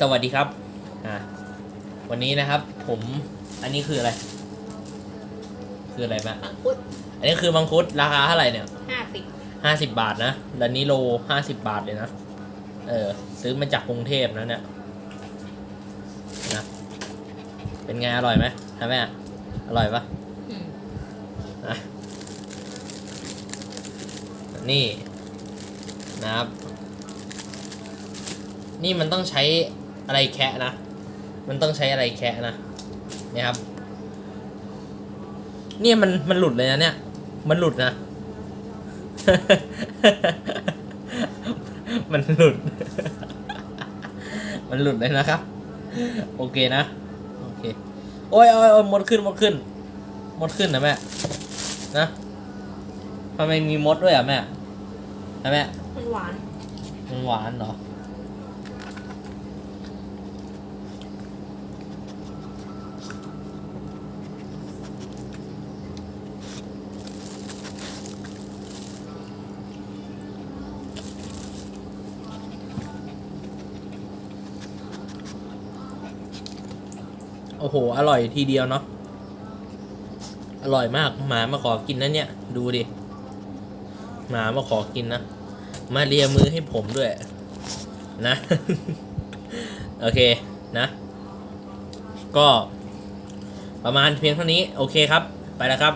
สวัสดีครับอ่าวันนี้นะครับ ผมอันนี้คืออะไร คืออะไรแม่มังคุดอันนี้คือมังคุดราคาเท่าไหร่เนี่ยห้าสิบห้าสิบบาทนะแล้วนี้โลห้าสิบบาทเลยนะเออ ซื้อมาจากกรุงเทพนะเนี่ยนะเป็นไงอร่อยไหมฮะแม่อร่อยปะอืมนะนี่นะครับ นี่มันต้องใช้ อะไรแคะนะ มันต้องใช้อะไรแคะนะเนี่ยครับ เนี่ยมันมันหลุดเลยนะเนี่ย มันหลุดนะ มันหลุด มันหลุดเลยนะครับ โอเคนะ โอเค โอ้ยโอ้ยโอ้ยมดขึ้นมดขึ้น มดขึ้นนะแม่ นะทำไมมีมดด้วยอะแม่นะแม่ มันหวาน มันหวานเหรอ โอ้โห อร่อยทีเดียวเนาะ อร่อยมาก หมามาขอกินนะเนี่ย ดูดิ หมามาขอกินนะ มาเลียมือให้ผมด้วย นะ โอเค นะ ก็ประมาณเพียงเท่านี้ โอเคครับ ไปแล้วครับ